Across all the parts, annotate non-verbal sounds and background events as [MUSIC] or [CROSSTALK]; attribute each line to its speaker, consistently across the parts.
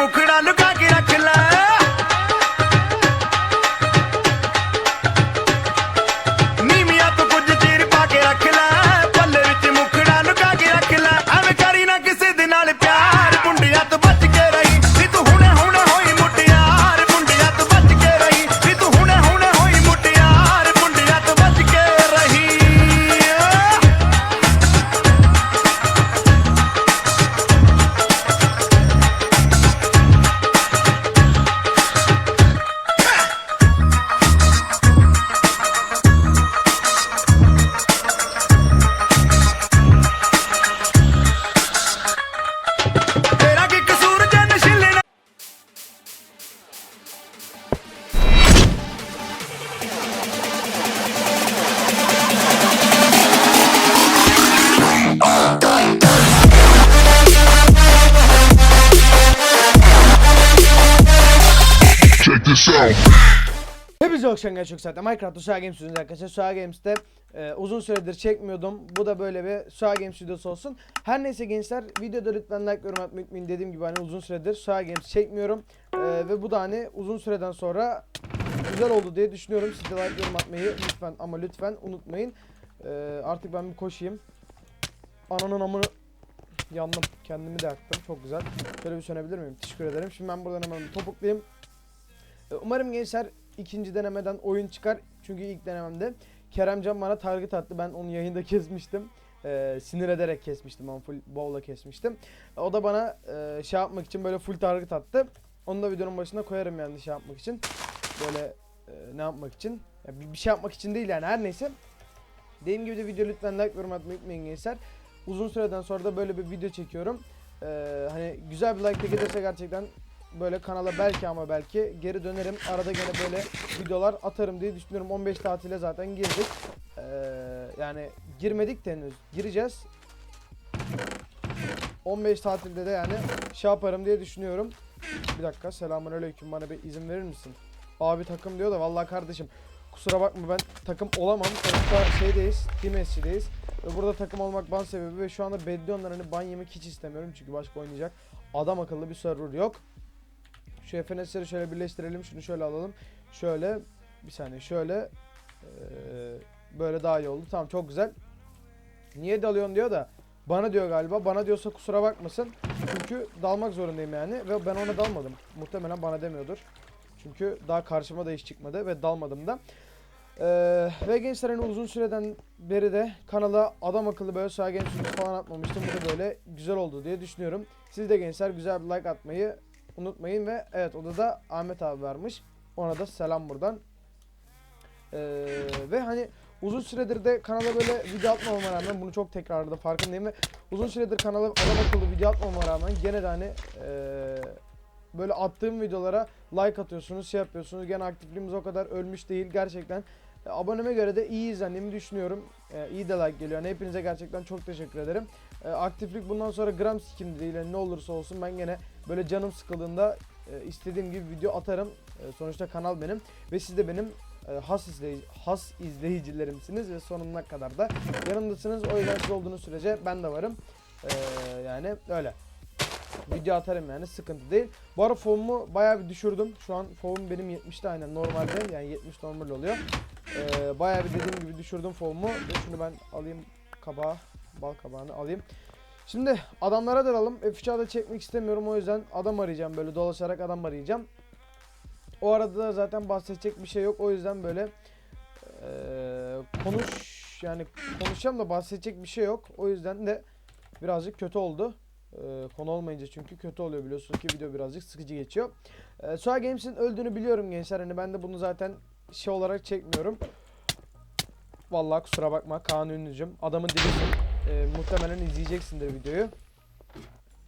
Speaker 1: ముఖడాలు Bang.
Speaker 2: Hepinize hoş geldiniz çok zaten Minecraft'ta Suha Games sunuyoruz arkadaşlar. Suha Games'te e, uzun süredir çekmiyordum. Bu da böyle bir Suha Games videosu olsun. Her neyse gençler videoda lütfen like yorum atmayı unutmayın. Dediğim gibi hani uzun süredir Suha Games çekmiyorum. E, ve bu da hani uzun süreden sonra güzel oldu diye düşünüyorum. Siz de like yorum atmayı lütfen ama lütfen unutmayın. E, artık ben bir koşayım. Ananın amını yandım. Kendimi de yaktım. Çok güzel. Şöyle bir sönebilir miyim? Teşekkür ederim. Şimdi ben buradan hemen topuklayayım. E, Umarım gençler ikinci denemeden oyun çıkar. Çünkü ilk denememde Keremcan bana target attı. Ben onu yayında [LAUGHS] kesmiştim. Ee, sinir ederek kesmiştim. Ben full bowl'la kesmiştim. O da bana e, şey yapmak için böyle full target attı. Onu da videonun başına koyarım yani şey yapmak için. Böyle e, ne yapmak için. Ya bir, şey yapmak için değil yani her neyse. Dediğim gibi de video lütfen like yorum atmayı unutmayın gençler. Uzun süreden sonra da böyle bir video çekiyorum. Ee, hani güzel bir like gelirse gerçekten böyle kanala belki ama belki geri dönerim. Arada gene böyle videolar atarım diye düşünüyorum. 15 tatile zaten girdik. Ee, yani girmedik de henüz. Gireceğiz. 15 tatilde de yani şey yaparım diye düşünüyorum. Bir dakika selamünaleyküm bana bir izin verir misin? Abi takım diyor da vallahi kardeşim kusura bakma ben takım olamam. Sonuçta şeydeyiz, Team SC'deyiz. Ve burada takım olmak ban sebebi ve şu anda Beddion'dan hani ban yemek hiç istemiyorum. Çünkü başka oynayacak adam akıllı bir server yok. Şu FNS'leri şöyle birleştirelim. Şunu şöyle alalım. Şöyle bir saniye şöyle eee, böyle daha iyi oldu. Tamam çok güzel. Niye dalıyorsun diyor da bana diyor galiba. Bana diyorsa kusura bakmasın. Çünkü dalmak zorundayım yani ve ben ona dalmadım. Muhtemelen bana demiyordur. Çünkü daha karşıma da iş çıkmadı ve dalmadım da. Eee, ve gençler hani uzun süreden beri de kanala adam akıllı böyle sağ genç falan atmamıştım. Bu da böyle güzel oldu diye düşünüyorum. Siz de gençler güzel bir like atmayı unutmayın ve evet odada Ahmet abi varmış. Ona da selam buradan. Ee, ve hani uzun süredir de kanala böyle video atmamama rağmen bunu çok tekrarda farkındayım ve uzun süredir kanala adam akıllı video atmamama rağmen gene de hani ee, böyle attığım videolara like atıyorsunuz, şey yapıyorsunuz. Gene aktifliğimiz o kadar ölmüş değil gerçekten. E, aboneme göre de iyi izlendiğimi düşünüyorum. E, iyi de like geliyor. Yani hepinize gerçekten çok teşekkür ederim. E, aktiflik bundan sonra gram sikim değil. Yani ne olursa olsun ben gene böyle canım sıkıldığında e, istediğim gibi video atarım. E, sonuçta kanal benim ve siz de benim e, has izleyici, has izleyicilerimsiniz ve sonuna kadar da yanımdasınız. O yüzden siz olduğunuz sürece ben de varım. E, yani öyle. Video atarım yani sıkıntı değil. Bu ara foamumu bayağı bir düşürdüm. Şu an foamum benim 70'te aynen normalde yani 70 normal oluyor. Ee, bayağı bir dediğim gibi düşürdüm foamumu. Ve şunu ben alayım kabağı, bal kabağını alayım. Şimdi adamlara dalalım. F3'e da çekmek istemiyorum o yüzden adam arayacağım böyle dolaşarak adam arayacağım. O arada da zaten bahsedecek bir şey yok o yüzden böyle eee, konuş yani konuşacağım da bahsedecek bir şey yok. O yüzden de birazcık kötü oldu. Eee, konu olmayınca çünkü kötü oluyor biliyorsunuz ki video birazcık sıkıcı geçiyor. Eee Suha Games'in öldüğünü biliyorum gençler hani ben de bunu zaten şey olarak çekmiyorum. Vallahi kusura bakma Kaan Ünlücüm. Adamın dibisin. Eee, muhtemelen izleyeceksindir videoyu.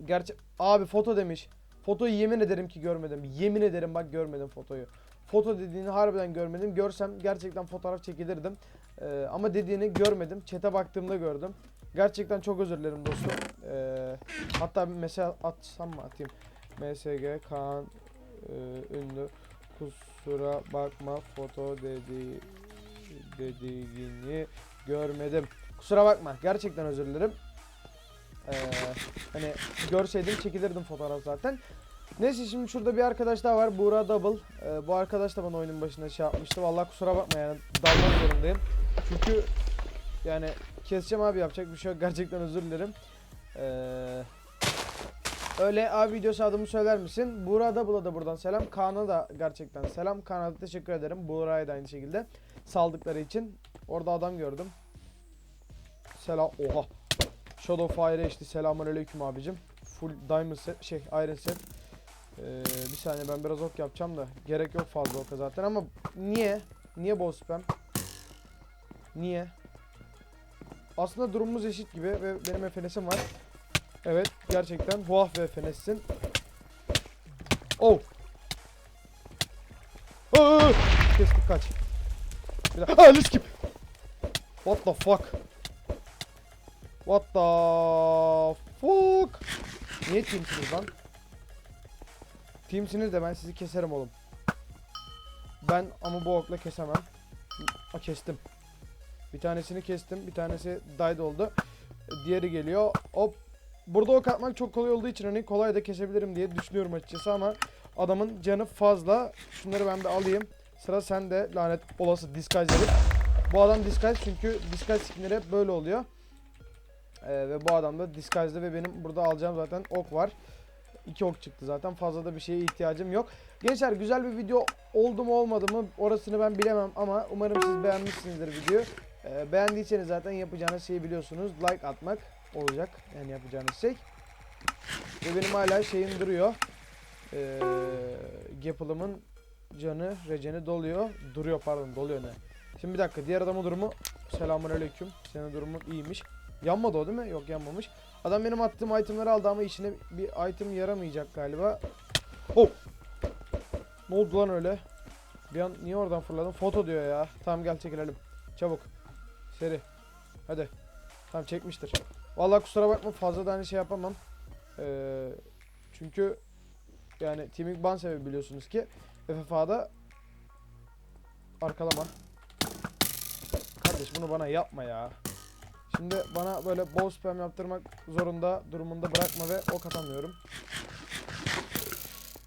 Speaker 2: Gerçi abi foto demiş. Fotoyu yemin ederim ki görmedim. Yemin ederim bak görmedim fotoyu. Foto dediğini harbiden görmedim. Görsem gerçekten fotoğraf çekilirdim. Ee, ama dediğini görmedim. Çete baktığımda gördüm. Gerçekten çok özür dilerim dostum. Ee, hatta bir mesaj atsam mı atayım. MSG Kaan e, ünlü kusura bakma foto dedi dediğini görmedim. Kusura bakma. Gerçekten özür dilerim. Ee, hani görseydim çekilirdim fotoğraf zaten. Neyse şimdi şurada bir arkadaş daha var. Buğra Double. Ee, bu arkadaş da bana oyunun başında şey yapmıştı. Vallahi kusura bakma yani dalmak zorundayım. Çünkü yani keseceğim abi yapacak bir şey yok. Gerçekten özür dilerim. Ee, öyle abi videosu adımı söyler misin? Buğra Double'a da buradan selam. Kaan'a da gerçekten selam. Kaan'a da teşekkür ederim. Buğra'ya da aynı şekilde. Saldıkları için. Orada adam gördüm. Selam. Oha. Shadow Fire HD selamun aleyküm abicim. Full diamond set şey iron set. Ee, bir saniye ben biraz ok yapacağım da gerek yok fazla oka zaten ama niye? Niye boss spam? Niye? Aslında durumumuz eşit gibi ve benim FNS'im var. Evet gerçekten Huah ve FNS'sin. Oh. Kestik kaç. Bir let's skip. What the fuck? What the fuck? Niye teamsiniz lan? Teamsiniz de ben sizi keserim oğlum. Ben ama bu okla kesemem. A, kestim. Bir tanesini kestim. Bir tanesi died oldu. Diğeri geliyor. Hop. Burada ok atmak çok kolay olduğu için hani kolay da kesebilirim diye düşünüyorum açıkçası ama adamın canı fazla. Şunları ben bir alayım. Sıra sende lanet olası disguise herif. Bu adam disguise çünkü disguise skinleri böyle oluyor. Ee, ve bu adam da disguise'de ve benim burada alacağım zaten ok var. İki ok çıktı zaten. Fazla da bir şeye ihtiyacım yok. Gençler güzel bir video oldu mu olmadı mı orasını ben bilemem ama umarım siz beğenmişsinizdir videoyu. Ee, beğendiyseniz zaten yapacağınız şeyi biliyorsunuz. Like atmak olacak yani yapacağınız şey. Ve benim hala şeyim duruyor. Ee, Gapple'ımın canı, receni doluyor. Duruyor pardon doluyor ne. Şimdi bir dakika diğer adamın durumu selamun aleyküm. Senin durumun iyiymiş. Yanmadı o değil mi? Yok yanmamış. Adam benim attığım itemleri aldı ama işine bir item yaramayacak galiba. Oh! Ne oldu lan öyle? Bir an niye oradan fırladın? Foto diyor ya. Tamam gel çekilelim. Çabuk. Seri. Hadi. Tamam çekmiştir. Vallahi kusura bakma fazla da hani şey yapamam. Ee, çünkü yani teaming ban sebebi biliyorsunuz ki FFA'da arkalama. Kardeş bunu bana yapma ya. Şimdi bana böyle bol spam yaptırmak zorunda durumunda bırakma ve ok atamıyorum.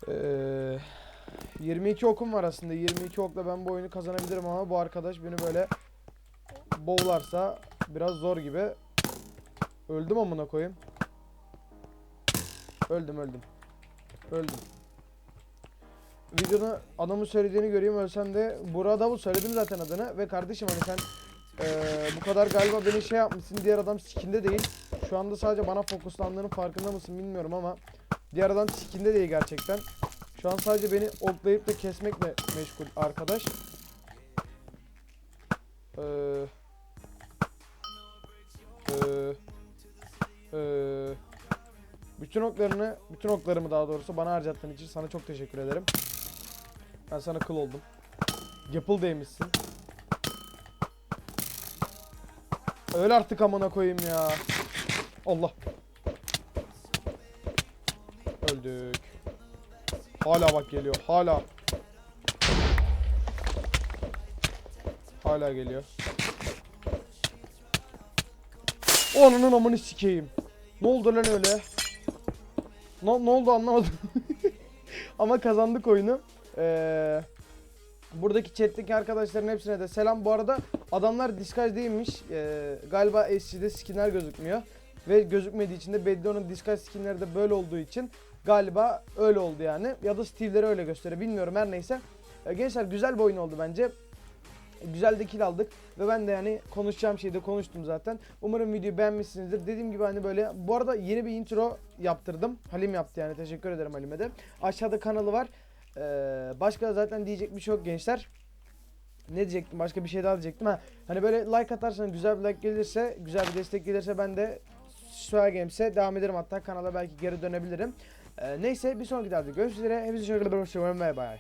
Speaker 2: Ee, 22 okum var aslında. 22 okla ben bu oyunu kazanabilirim ama bu arkadaş beni böyle boğularsa biraz zor gibi. Öldüm amına koyayım. Öldüm öldüm. Öldüm. Videoda adamın söylediğini göreyim ölsem de Burak Davul söyledim zaten adını ve kardeşim hani sen eee, bu kadar galiba beni şey yapmışsın diğer adam skinde değil. Şu anda sadece bana fokuslandığının farkında mısın bilmiyorum ama diğer adam skinde değil gerçekten. Şu an sadece beni oklayıp da kesmekle meşgul arkadaş. Eee eee eee bütün oklarını, bütün oklarımı daha doğrusu bana harcattığın için sana çok teşekkür ederim. Ben sana kıl oldum. Yapıl değmişsin. Öyle artık amına koyayım ya. Allah. Öldük. Hala bak geliyor. Hala. Hala geliyor. Onun amını sikeyim. Ne oldu lan öyle? Ne, ne oldu anlamadım. [LAUGHS] Ama kazandık oyunu. Ee, buradaki chat'teki arkadaşların hepsine de selam. Bu arada adamlar disguise değilmiş. Ee, galiba SC'de skinler gözükmüyor. Ve gözükmediği için de Beddo'nun disguise skinleri de böyle olduğu için galiba öyle oldu yani. Ya da Steve'leri öyle gösteriyor. Bilmiyorum her neyse. Ee, gençler güzel bir oyun oldu bence. Güzel de kill aldık ve ben de yani konuşacağım şeyde konuştum zaten. Umarım videoyu beğenmişsinizdir. Dediğim gibi hani böyle bu arada yeni bir intro yaptırdım. Halim yaptı yani teşekkür ederim Halim'e de. Aşağıda kanalı var. Ee, başka zaten diyecek bir şey gençler. Ne diyecektim? Başka bir şey daha diyecektim. Ha, hani böyle like atarsanız güzel bir like gelirse, güzel bir destek gelirse ben de Square Games'e devam ederim. Hatta kanala belki geri dönebilirim. Ee, neyse bir sonraki videoda görüşmek üzere. Hepinize bir bay bay.